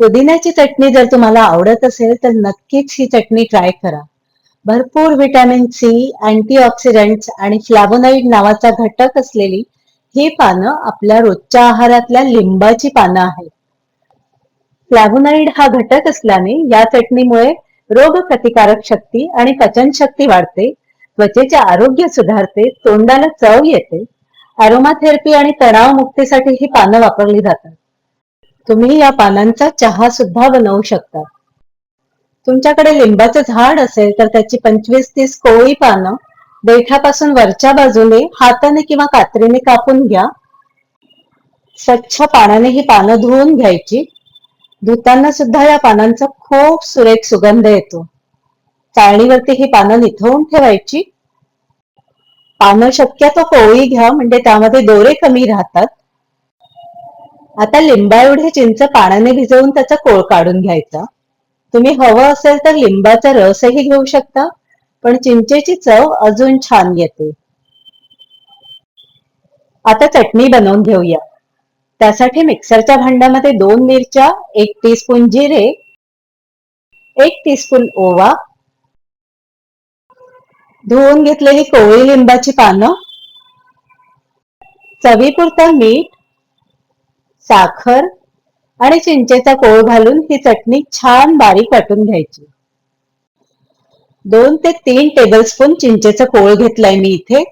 पुदिन्याची चटणी जर तुम्हाला आवडत असेल तर नक्कीच ही चटणी ट्राय करा. भरपूर व्हिटॅमिन सी अँटीऑक्सिडंट्स आणि फ्लॅबोनाईड नावाचा घटक असलेली ही पानं आपल्या रोजच्या आहारातल्या लिंबाची पानं आहेत. फ्लॅबोनाईड हा घटक असल्याने या चटणीमुळे रोग प्रतिकारक शक्ती आणि पचनशक्ती वाढते त्वचेचे आरोग्य सुधारते तोंडाला चव येते. अरोमाथेरपी आणि तणाव मुक्तीसाठी ही पानं वापरली जातात. तुम्ही या पानांचा चहा सुद्धा बनवू शकता. तुमच्याकडे लिंबाचं झाड असेल तर त्याची पंचवीस तीस कोळी पानं देठापासून वरच्या बाजूने हाताने किंवा कात्रीने कापून घ्या. स्वच्छ पाण्याने ही पानं धुवून घ्यायची. धुताना सुद्धा या पानांचा खूप सुरेख सुगंध येतो. चाळणीवरती ही पानं निथवून ठेवायची. पानं शक्यतो कोळी घ्या म्हणजे त्यामध्ये दोरे कमी राहतात. आता लिंबा एवढे चिंच पाण्याने भिजवून त्याचा कोळ काढून घ्यायचा. तुम्ही हवं असेल तर लिंबाचा रसही घेऊ शकता पण चिंचेची चव अजून छान येते. आता चटणी बनवून घेऊया. त्यासाठी मिक्सरच्या भांड्यामध्ये दोन मिरच्या एक टीस्पून जिरे एक टीस्पून ओवा धुवून घेतलेली कोवळी लिंबाची पानं चवीपुरतं मीठ साखर आणि चिंचेचा कोळ घालून ही चटणी छान बारीक वाटून घ्यायची. दोन ते तीन टेबलस्पून चिंचेचा कोळ घेतलाय मी इथे.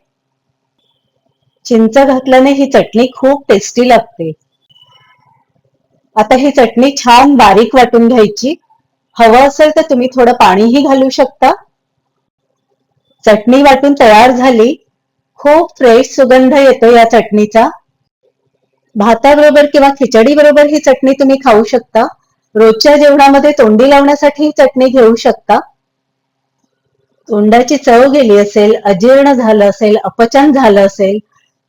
चिंच घातल्याने ही चटणी खूप टेस्टी लागते. आता ही चटणी छान बारीक वाटून घ्यायची. हवं असेल तर तुम्ही थोडं पाणीही घालू शकता. चटणी वाटून तयार झाली. खूप फ्रेश सुगंध येतो या चटणीचा. भाताबरोबर किंवा खिचडी बरोबर ही चटणी तुम्ही खाऊ शकता. रोजच्या जेवणामध्ये तोंडी लावण्यासाठी ही चटणी घेऊ शकता. तोंडाची चव गेली असेल अजीर्ण झालं असेल अपचन झालं असेल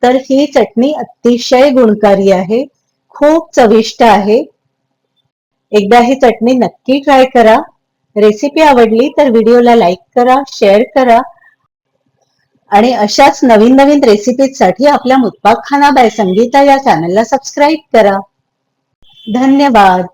तर ही चटणी अतिशय गुणकारी आहे. खूप चविष्ट आहे. एकदा ही चटणी नक्की ट्राय करा. रेसिपी आवडली तर व्हिडिओला लाईक करा शेअर करा. आणि अशाच नवीन नवीन रेसिपीजसाठी आपल्या मुतपाक खाना बाय संगीता या चॅनलला सबस्क्राईब करा. धन्यवाद.